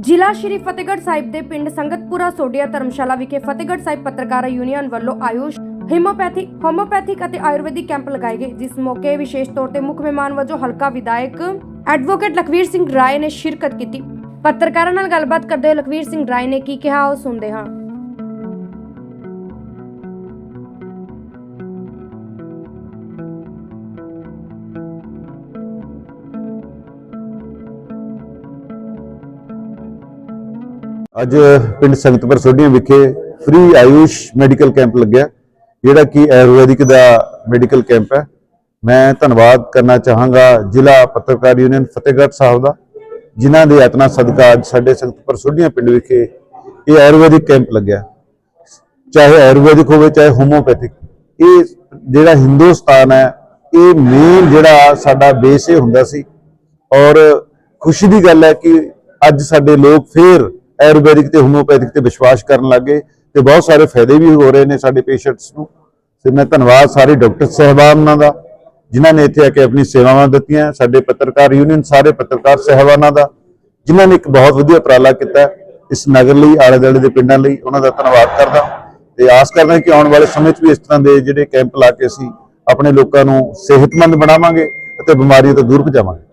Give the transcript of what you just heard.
ਜ਼ਿਲ੍ਹਾ ਸ਼੍ਰੀ ਫਤਿਹਗੜ੍ਹ ਸਾਹਿਬ ਦੇ ਪਿੰਡ ਸੰਗਤਪੁਰਾ ਸੋਢੀਆ ਧਰਮਸ਼ਾਲਾ ਵਿਖੇ ਫਤਿਹਗੜ੍ਹ ਸਾਹਿਬ ਪੱਤਰਕਾਰ ਯੂਨੀਅਨ ਵੱਲੋਂ ਆਯੁਸ਼ ਹੀਮੋਪੈਥਿਕ ਹੋਮੋਪੈਥਿਕ ਅਤੇ ਆਯੁਰਵੈਦਿਕ ਕੈਂਪ ਲਗਾਏ ਗਏ, ਜਿਸ ਮੌਕੇ ਵਿਸ਼ੇਸ਼ ਤੌਰ ਤੇ ਮੁੱਖ ਮਹਿਮਾਨ ਵਜੋਂ ਹਲਕਾ ਵਿਧਾਇਕ ਐਡਵੋਕੇਟ ਲਖਵੀਰ ਸਿੰਘ ਰਾਏ ਨੇ ਸ਼ਿਰਕਤ ਕੀਤੀ। ਪੱਤਰਕਾਰਾਂ ਨਾਲ ਗੱਲਬਾਤ ਕਰਦੇ ਹੋਏ ਲਖਵੀਰ ਸਿੰਘ ਰਾਏ ਨੇ ਕੀ ਕਿਹਾ, ਉਹ ਸੁਣਦੇ ਹਾਂ। ਅੱਜ ਪਿੰਡ ਸੰਗਤਪੁਰ ਸੋਢੀਆਂ ਵਿਖੇ ਫ੍ਰੀ ਆਯੁਸ਼ ਮੈਡੀਕਲ ਕੈਂਪ ਲੱਗਿਆ। ਜਿਹੜਾ ਕਿ ਆਯੁਰਵੈਦਿਕ ਦਾ ਮੈਡੀਕਲ ਕੈਂਪ ਹੈ। ਮੈਂ ਧੰਨਵਾਦ ਕਰਨਾ ਚਾਹਾਂਗਾ ਜ਼ਿਲ੍ਹਾ ਪੱਤਰਕਾਰ ਯੂਨੀਅਨ ਫਤਿਹਗੜ੍ਹ ਸਾਹਿਬ ਦਾ, ਜਿਨ੍ਹਾਂ ਦੇ ਯਤਨਾ ਸਦਕਾ ਅੱਜ ਸਾਡੇ ਸੰਗਤਪੁਰ ਸੋਢੀਆਂ ਪਿੰਡ ਵਿਖੇ ਇਹ ਆਯੁਰਵੈਦਿਕ ਕੈਂਪ ਲੱਗਿਆ। ਚਾਹੇ ਆਯੁਰਵੈਦਿਕ ਹੋਵੇ, ਚਾਹੇ ਹੋਮੋਪੈਥਿਕ ਇਹ ਜਿਹੜਾ ਹਿੰਦੁਸਤਾਨ ਹੈ, ਇਹ ਮੇਨ ਜਿਹੜਾ ਸਾਡਾ ਬੇਸ ਇਹ ਹੁੰਦਾ ਸੀ। ਔਰ ਖੁਸ਼ੀ ਦੀ ਗੱਲ ਹੈ ਕਿ ਅੱਜ ਸਾਡੇ ਲੋਕ ਫੇਰ ਆਯੁਰਵੈਦਿਕ ਤੇ ਹੋਮੋਪੈਥਿਕ ਤੇ ਵਿਸ਼ਵਾਸ ਕਰਨ ਲੱਗੇ ਤੇ ਬਹੁਤ ਸਾਰੇ ਫਾਇਦੇ ਵੀ ਹੋ ਰਹੇ ਨੇ ਸਾਡੇ ਪੇਸ਼ੈਂਟਸ ਨੂੰ। ਤੇ ਮੈਂ ਧੰਨਵਾਦ ਸਾਰੇ ਡਾਕਟਰ ਸਹਿਬਾਨਾਂ ਦਾ, ਜਿਨ੍ਹਾਂ ਨੇ ਇੱਥੇ ਆ ਕੇ ਆਪਣੀ ਸੇਵਾਵਾਂ ਦਿੱਤੀਆਂ, ਸਾਡੇ ਪੱਤਰਕਾਰ ਯੂਨੀਅਨ ਸਾਰੇ ਪੱਤਰਕਾਰ ਸਹਿਬਾਨਾਂ ਦਾ, ਜਿਨ੍ਹਾਂ ਨੇ ਇੱਕ ਬਹੁਤ ਵਧੀਆ ਉਪਰਾਲਾ ਕੀਤਾ ਇਸ ਨਗਰ ਲਈ ਆਲੇ ਦੁਆਲੇ ਦੇ ਪਿੰਡਾਂ ਲਈ, ਉਹਨਾਂ ਦਾ ਧੰਨਵਾਦ ਕਰਦਾ। ਤੇ ਆਸ ਕਰਦਾ ਕਿ ਆਉਣ ਵਾਲੇ ਸਮੇਂ 'ਚ ਵੀ ਇਸ ਤਰ੍ਹਾਂ ਦੇ ਜਿਹੜੇ ਕੈਂਪ ਲਾ ਕੇ ਅਸੀਂ ਆਪਣੇ ਲੋਕਾਂ ਨੂੰ ਸਿਹਤਮੰਦ ਬਣਾਵਾਂਗੇ ਅਤੇ ਬਿਮਾਰੀਆਂ ਤੋਂ ਦੂਰ ਭਜਾਵਾਂਗੇ